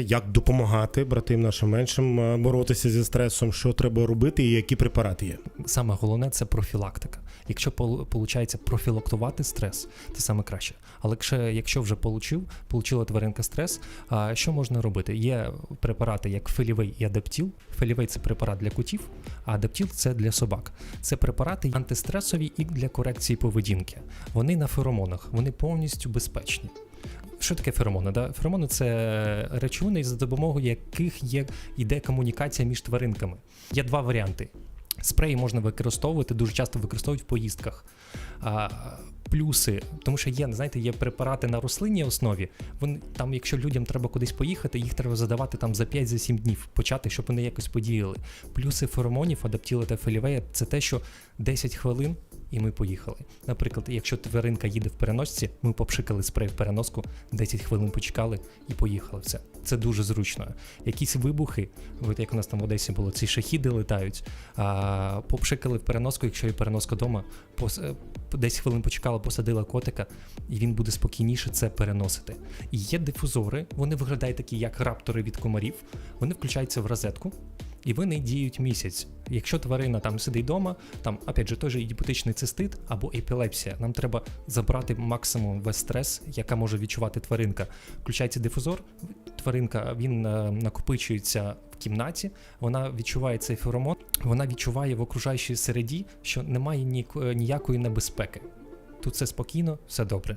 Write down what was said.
Як допомагати братим нашим меншим е, боротися зі стресом, що треба робити і які препарати є? Саме головне це профілактика. Якщо виходить профілактувати стрес, це саме краще. Але якщо, вже получив, получила тваринка стрес, що можна робити? Є препарати як фелівей і адаптіл. Фелівей це препарат для котів, а адаптіл це для собак. Це препарати антистресові і для корекції поведінки. Вони на феромонах, вони повністю безпечні. Що таке феромони? Да? Феромони це речовини, за допомогою яких є йде комунікація між тваринками. Є два варіанти. Спреї можна використовувати, дуже часто використовують в поїздках. А, плюси, тому що є, знаєте, є препарати на рослинній основі. Вони там, якщо людям треба кудись поїхати, їх треба задавати там за 5-7 днів, почати, щоб вони якось подіяли. Плюси феромонів, адаптіли та фелівея це те, що 10 хвилин. І ми поїхали. Наприклад, якщо тваринка їде в переносці, ми попшикали спрей в переноску, 10 хвилин почекали і поїхали. Все. Це дуже зручно. Якісь вибухи, от як у нас там в Одесі було, ці шахіди летають, а, попшикали в переноску, якщо є переноска вдома, пос, е, 10 хвилин почекала, посадила котика, і він буде спокійніше це переносити. І є дифузори, вони виглядають такі, як раптори від комарів. Вони включаються в розетку. І вони діють місяць. Якщо тварина там сидить вдома, там опять же той же ідіотичний цистит або епілепсія, нам треба забрати максимум весь стрес, яка може відчувати тваринка. Включається дифузор, тваринка він е, накопичується в кімнаті, вона відчуває цей феромон, вона відчуває в окружаючій середі, що немає ні, ніякої небезпеки. Тут все спокійно, все добре.